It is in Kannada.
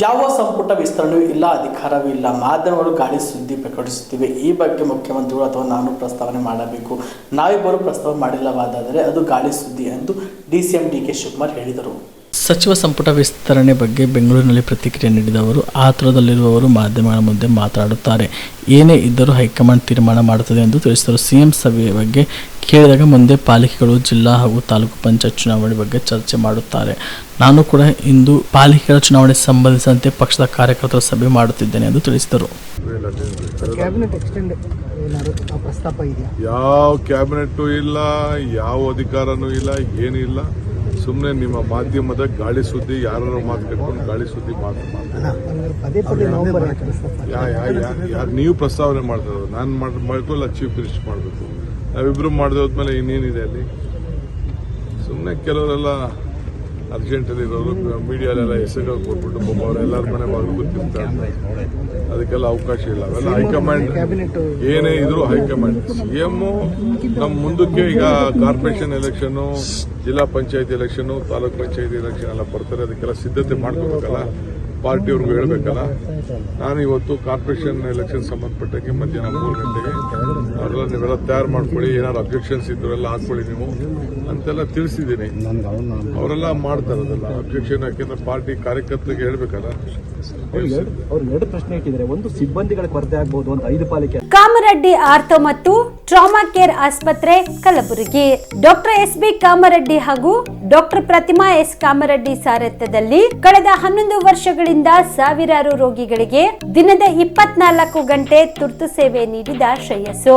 ಯಾವ ಸಂಪುಟ ವಿಸ್ತರಣೆಯೂ ಇಲ್ಲ, ಅಧಿಕಾರವೂ ಇಲ್ಲ. ಮಾಧ್ಯಮಗಳು ಗಾಳಿ ಸುದ್ದಿ ಪ್ರಕಟಿಸುತ್ತಿವೆ. ಈ ಬಗ್ಗೆ ಮುಖ್ಯಮಂತ್ರಿಗಳು ಅಥವಾ ನಾನು ಪ್ರಸ್ತಾವನೆ ಮಾಡಬೇಕು. ನಾವಿಬ್ಬರು ಪ್ರಸ್ತಾವ ಮಾಡಿಲ್ಲವಾದರೆ ಅದು ಗಾಳಿ ಸುದ್ದಿ ಎಂದು D C M D K Shivakumar ಹೇಳಿದರು. ಸಚಿವ ಸಂಪುಟ ವಿಸ್ತರಣೆ ಬಗ್ಗೆ ಬೆಂಗಳೂರಿನಲ್ಲಿ ಪ್ರತಿಕ್ರಿಯೆ ನೀಡಿದವರು ಆತುರದಲ್ಲಿರುವವರು ಮಾಧ್ಯಮಗಳ ಮುಂದೆ ಮಾತನಾಡುತ್ತಾರೆ ಏನೇ ಇದ್ದರೂ ಹೈಕಮಾಂಡ್ ತೀರ್ಮಾನ ಮಾಡುತ್ತದೆ ಎಂದು ತಿಳಿಸಿದರು. ಸಿಎಂ ಸಭೆಯ ಬಗ್ಗೆ ಕೇಳಿದಾಗ ಮುಂದೆ ಪಾಲಿಕೆಗಳು ಜಿಲ್ಲಾ ಹಾಗೂ ತಾಲೂಕು ಪಂಚಾಯತ್ ಚುನಾವಣೆ ಬಗ್ಗೆ ಚರ್ಚೆ ಮಾಡುತ್ತಾರೆ. ನಾನು ಕೂಡ ಇಂದು ಪಾಲಿಕೆಗಳ ಚುನಾವಣೆ ಸಂಬಂಧಿಸಿದಂತೆ ಪಕ್ಷದ ಕಾರ್ಯಕರ್ತರ ಸಭೆ ಮಾಡುತ್ತಿದ್ದೇನೆ ಎಂದು ತಿಳಿಸಿದರು. ಯಾವ ಕ್ಯಾಬಿನೆಟ್ ಇಲ್ಲ ಯಾವ ಅಧಿಕಾರನೂ ಇಲ್ಲ ಏನಿಲ್ಲ ಸುಮ್ಮನೆ ನಿಮ್ಮ ಮಾಧ್ಯಮದ ಗಾಳಿ ಸುದ್ದಿ ಯಾರು ಮಾತು ಕಟ್ಕೊಂಡು ಗಾಳಿ ಸುದ್ದಿ ಮಾತು ಯಾರು ನೀವು ಪ್ರಸ್ತಾವನೆ ಮಾಡ್ತಾರ ನಾನು ಮಾಡ್ಕೊಳ್ಳಿ ಮಾಡ್ಕೊಳ್ಳ ಚೀಫ್ ಮಿನಿಸ್ಟರ್ ಮಾಡಬೇಕು. ನಾವಿಬ್ರು ಮಾಡ್ದೆ ಹೋದ್ಮೇಲೆ ಇನ್ನೇನಿದೆ ಅಲ್ಲಿ? ಸುಮ್ಮನೆ ಕೆಲವರೆಲ್ಲ ಅರ್ಜೆಂಟಲ್ಲಿ ಇರೋರು ಮೀಡಿಯಾಲೆಲ್ಲ ಹೆಸರುಗಳು ಕೊಟ್ಬಿಟ್ಟು ಪಾಪ ಅವರೆಲ್ಲರ ಮನೆ ಬಾಗಿಲು ಗೊತ್ತಿರ್ತಾರೆ ಅದಕ್ಕೆಲ್ಲ ಅವಕಾಶ ಇಲ್ಲ. ಅವೆಲ್ಲ ಹೈಕಮಾಂಡ್ ಏನೇ ಇದ್ರು ಹೈಕಮಾಂಡ್. ಸಿ ಎಮ್ಮು ನಮ್ಮ ಮುಂದಕ್ಕೆ ಈಗ corporation election zilla panchayat election taluk panchayat election ಎಲ್ಲ ಬರ್ತಾರೆ. ಅದಕ್ಕೆಲ್ಲ ಸಿದ್ಧತೆ ಮಾಡ್ಕೋಬೇಕಲ್ಲ. ಪಾರ್ಟಿಯವ್ರಿಗೂ ಹೇಳಬೇಕಲ್ಲ? ನಾನು ಇವತ್ತು ಕಾರ್ಪೊರೇಷನ್ ಎಲೆಕ್ಷನ್ ಸಂಬಂಧಪಟ್ಟಂಗೆ ಮಧ್ಯಾಹ್ನ ಮೂರು ಗಂಟೆಗೆ ಅವರೆಲ್ಲ ನೀವೆಲ್ಲ ತಯಾರು ಮಾಡ್ಕೊಳ್ಳಿ ಏನಾದ್ರು ಅಬ್ಜೆಕ್ಷನ್ಸ್ ಇದ್ರು ಹಾಕ್ಕೊಳ್ಳಿ ಹಾಕೊಳ್ಳಿ ನೀವು ಅಂತೆಲ್ಲ ತಿಳಿಸಿದ್ದೀನಿ. ಅವರೆಲ್ಲ ಮಾಡ್ತಾರೆ ಅದೆಲ್ಲ. ಅಬ್ಜೆಕ್ಷನ್ ಯಾಕೆಂದ್ರೆ ಪಾರ್ಟಿ ಕಾರ್ಯಕರ್ತರಿಗೆ ಹೇಳಬೇಕಲ್ಲ. ಅವ್ರು ಎರಡು ಪ್ರಶ್ನೆ ಇಟ್ಟಿದ್ದಾರೆ ಒಂದು ಸಿಬ್ಬಂದಿಗಳ ಕೊರತೆ ಆಗ್ಬಹುದು ಅಂತ ಐದು ಪಾಲಿಕೆ ಕಾಮರೆಡ್ಡಿ ಆರ್ಥೋ ಮತ್ತು ಟ್ರಾಮಾ ಕೇರ್ ಆಸ್ಪತ್ರೆ Kalaburagi. Doctor S B Kamareddy ಹಾಗೂ ಡಾಕ್ಟರ್ ಪ್ರತಿಮಾ ಎಸ್ ಕಾಮರೆಡ್ಡಿ ಸಾರಥ್ಯದಲ್ಲಿ ಕಳೆದ ಹನ್ನೊಂದು ವರ್ಷಗಳಿಂದ ಸಾವಿರಾರು ರೋಗಿಗಳಿಗೆ ದಿನದ ಇಪ್ಪತ್ನಾಲ್ಕು ಗಂಟೆ ತುರ್ತು ಸೇವೆ ನೀಡಿದ ಶ್ರೇಯಸ್ಸು.